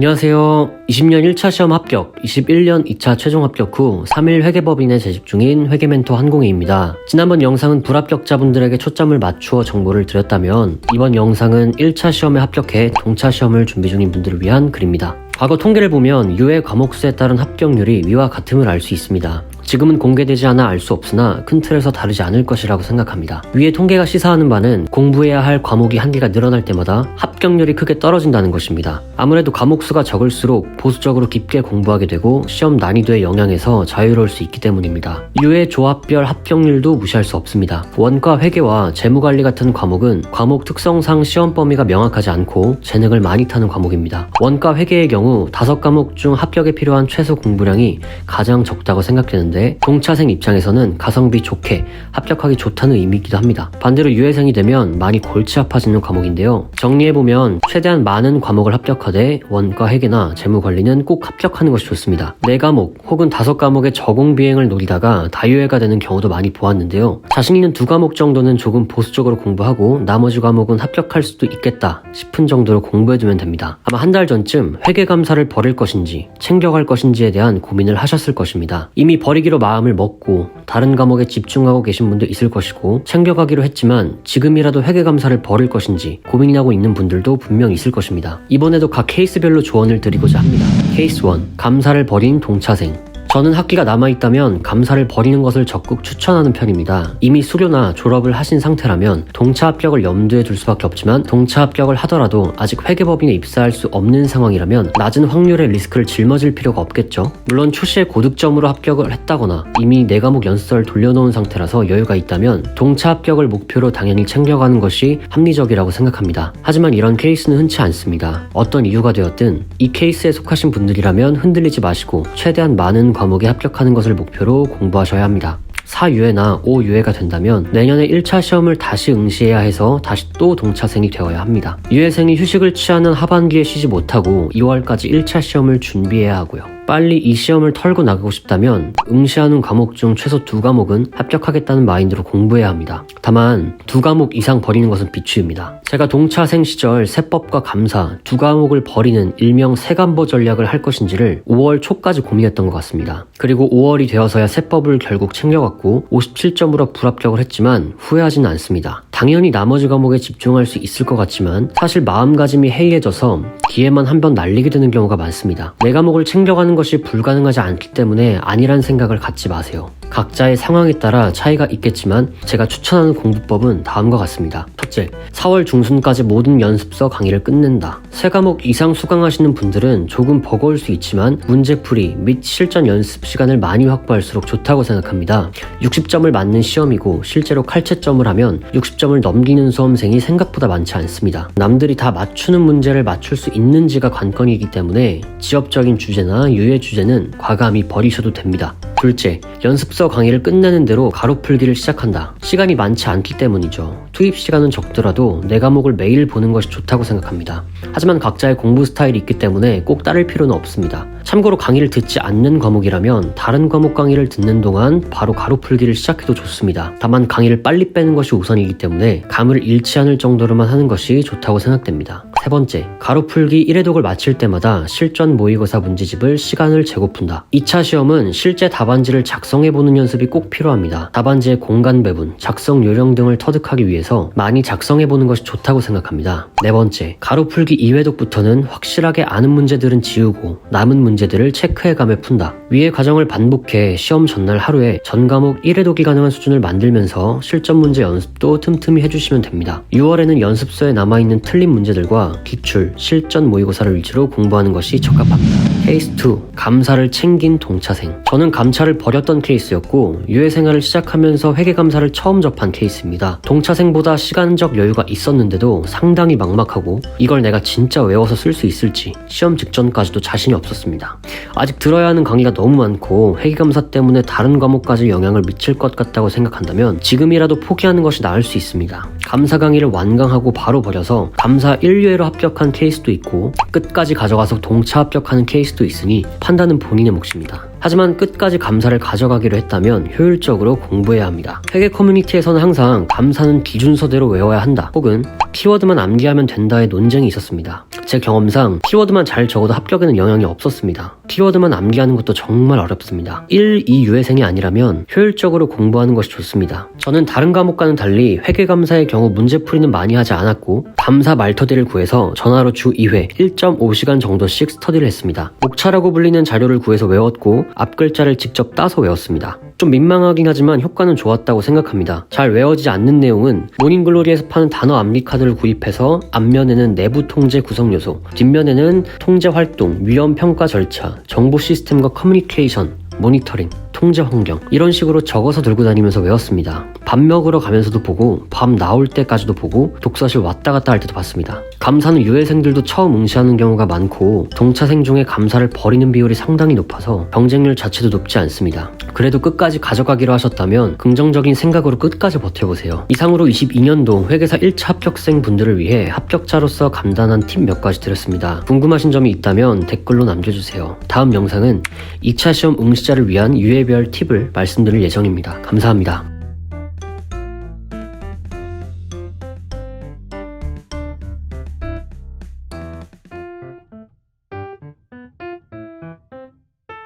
안녕하세요. 20년 1차 시험 합격, 21년 2차 최종 합격 후 3일 회계법인에 재직 중인 회계멘토 한공희입니다. 지난번 영상은 불합격자분들에게 초점을 맞추어 정보를 드렸다면 이번 영상은 1차 시험에 합격해 동차 시험을 준비 중인 분들을 위한 글입니다. 과거 통계를 보면 유해 과목 수에 따른 합격률이 위와 같음을 알 수 있습니다. 지금은 공개되지 않아 알 수 없으나 큰 틀에서 다르지 않을 것이라고 생각합니다. 위의 통계가 시사하는 바는 공부해야 할 과목이 한계가 늘어날 때마다 합격률이 크게 떨어진다는 것입니다. 아무래도 과목 수가 적을수록 보수적으로 깊게 공부하게 되고 시험 난이도의 영향에서 자유로울 수 있기 때문입니다. 유해 조합별 합격률도 무시할 수 없습니다. 원과 회계와 재무관리 같은 과목은 과목 특성상 시험 범위가 명확하지 않고 재능을 많이 타는 과목입니다. 원과 회계의 경우 다섯 과목 중 합격에 필요한 최소 공부량이 가장 적다고 생각되는데 동차생 입장에서는 가성비 좋게 합격하기 좋다는 의미이기도 합니다. 반대로 유해생이 되면 많이 골치 아파지는 과목인데요. 정리해보면 최대한 많은 과목을 합격하되 원과 회계나 재무관리는 꼭 합격하는 것이 좋습니다. 네 과목 혹은 다섯 과목의 저공 비행을 노리다가 다유해가 되는 경우도 많이 보았는데요. 자신 있는 두 과목 정도는 조금 보수적으로 공부하고 나머지 과목은 합격할 수도 있겠다 싶은 정도로 공부해두면 됩니다. 아마 한 달 전쯤 회계감사를 버릴 것인지 챙겨갈 것인지에 대한 고민을 하셨을 것입니다. 이미 버리기 로 마음을 먹고 다른 과목에 집중하고 계신 분도 있을 것이고 챙겨가기로 했지만 지금이라도 회계감사를 버릴 것인지 고민하고 있는 분들도 분명 있을 것입니다. 이번에도 각 케이스별로 조언을 드리고자 합니다. 케이스 1. 감사를 버린 동차생 저는 학기가 남아있다면 감사를 버리는 것을 적극 추천하는 편입니다. 이미 수료나 졸업을 하신 상태라면 동차 합격을 염두에 둘 수밖에 없지만 동차 합격을 하더라도 아직 회계법인에 입사할 수 없는 상황이라면 낮은 확률의 리스크를 짊어질 필요가 없겠죠. 물론 초시에 고득점으로 합격을 했다거나 이미 네 과목 연수를 돌려놓은 상태라서 여유가 있다면 동차 합격을 목표로 당연히 챙겨가는 것이 합리적이라고 생각합니다. 하지만 이런 케이스는 흔치 않습니다. 어떤 이유가 되었든 이 케이스에 속하신 분들이라면 흔들리지 마시고 최대한 많은 과목에 합격하는 것을 목표로 공부하셔야 합니다. 4유해나 5유해가 된다면 내년에 1차 시험을 다시 응시해야 해서 다시 또 동차생이 되어야 합니다. 유해생이 휴식을 취하는 하반기에 쉬지 못하고 2월까지 1차 시험을 준비해야 하고요. 빨리 이 시험을 털고 나가고 싶다면 응시하는 과목 중 최소 두 과목은 합격하겠다는 마인드로 공부해야 합니다. 다만 두 과목 이상 버리는 것은 비추입니다. 제가 동차생 시절 세법과 감사 두 과목을 버리는 일명 세간보 전략을 할 것인지를 5월 초까지 고민했던 것 같습니다. 그리고 5월이 되어서야 세법을 결국 챙겨갔고 57점으로 불합격을 했지만 후회하지는 않습니다. 당연히 나머지 과목에 집중할 수 있을 것 같지만 사실 마음가짐이 해이해져서 기회만 한 번 날리게 되는 경우가 많습니다. 내 과목을 챙겨가는 것이 불가능하지 않기 때문에 아니란 생각을 갖지 마세요. 각자의 상황에 따라 차이가 있겠지만 제가 추천하는 공부법은 다음과 같습니다. 첫째, 4월 중순까지 모든 연습서 강의를 끝낸다. 세 과목 이상 수강하시는 분들은 조금 버거울 수 있지만 문제풀이 및 실전 연습 시간을 많이 확보할수록 좋다고 생각합니다. 60점을 맞는 시험이고 실제로 칼채점을 하면 60점을 넘기는 수험생이 생각보다 많지 않습니다. 남들이 다 맞추는 문제를 맞출 수 있는지가 관건이기 때문에 지역적인 주제나 유해 주제는 과감히 버리셔도 됩니다. 둘째, 연습 서 강의를 끝내는 대로 가로풀기를 시작한다. 시간이 많지 않기 때문이죠. 투입 시간은 적더라도 내 과목을 매일 보는 것이 좋다고 생각합니다. 하지만 각자의 공부 스타일이 있기 때문에 꼭 따를 필요는 없습니다. 참고로 강의를 듣지 않는 과목이라면 다른 과목 강의를 듣는 동안 바로 가로풀기를 시작해도 좋습니다. 다만 강의를 빨리 빼는 것이 우선이기 때문에 감을 잃지 않을 정도로만 하는 것이 좋다고 생각됩니다. 세 번째, 가로풀기 1회독을 마칠 때마다 실전 모의고사 문제집을 시간을 재고푼다. 2차 시험은 실제 답안지를 작성해보는 연습이 꼭 필요합니다. 답안지의 공간 배분, 작성 요령 등을 터득하기 위해서 많이 작성해보는 것이 좋다고 생각합니다. 네 번째, 가로풀기 2회독부터는 확실하게 아는 문제들은 지우고 남은 문제들을 체크해감에 푼다. 위의 과정을 반복해 시험 전날 하루에 전 과목 1회독이 가능한 수준을 만들면서 실전 문제 연습도 틈틈이 해주시면 됩니다. 6월에는 연습서에 남아있는 틀린 문제들과 기출, 실전 모의고사를 위주로 공부하는 것이 적합합니다. 케이스 2. 감사를 챙긴 동차생. 저는 감차를 버렸던 케이스였고 유해 생활을 시작하면서 회계 감사를 처음 접한 케이스입니다. 동차생보다 시간적 여유가 있었는데도 상당히 막막하고 이걸 내가 진짜 외워서 쓸 수 있을지 시험 직전까지도 자신이 없었습니다. 아직 들어야 하는 강의가 너무 많고 회계 감사 때문에 다른 과목까지 영향을 미칠 것 같다고 생각한다면 지금이라도 포기하는 것이 나을 수 있습니다. 감사 강의를 완강하고 바로 버려서 감사 1류회로 합격한 케이스도 있고 끝까지 가져가서 동차 합격하는 케이스도 있으니 판단은 본인의 몫입니다. 하지만 끝까지 감사를 가져가기로 했다면 효율적으로 공부해야 합니다. 회계 커뮤니티에서는 항상 감사는 기준서대로 외워야 한다 혹은 키워드만 암기하면 된다의 논쟁이 있었습니다. 제 경험상 키워드만 잘 적어도 합격에는 영향이 없었습니다. 키워드만 암기하는 것도 정말 어렵습니다. 1, 2 유해생이 아니라면 효율적으로 공부하는 것이 좋습니다. 저는 다른 과목과는 달리 회계감사의 경우 문제풀이는 많이 하지 않았고 감사 말터디를 구해서 전화로 주 2회 1.5시간 정도씩 스터디를 했습니다. 목차라고 불리는 자료를 구해서 외웠고 앞글자를 직접 따서 외웠습니다. 좀 민망하긴 하지만 효과는 좋았다고 생각합니다. 잘 외워지지 않는 내용은 모닝글로리에서 파는 단어 암기 카드를 구입해서 앞면에는 내부 통제 구성 요소, 뒷면에는 통제 활동, 위험 평가 절차, 정보 시스템과 커뮤니케이션, 모니터링, 통제 환경 이런 식으로 적어서 들고 다니면서 외웠습니다. 밥 먹으러 가면서도 보고 밥 나올 때까지도 보고 독서실 왔다 갔다 할 때도 봤습니다. 감사는 유해생들도 처음 응시하는 경우가 많고 동차생 중에 감사를 버리는 비율이 상당히 높아서 경쟁률 자체도 높지 않습니다. 그래도 끝까지 가져가기로 하셨다면 긍정적인 생각으로 끝까지 버텨보세요. 이상으로 22년도 회계사 1차 합격생 분들을 위해 합격자로서 감단한 팁 몇 가지 드렸습니다. 궁금하신 점이 있다면 댓글로 남겨주세요. 다음 영상은 2차 시험 응시자를 위한 유해별 팁을 말씀드릴 예정입니다. 감사합니다.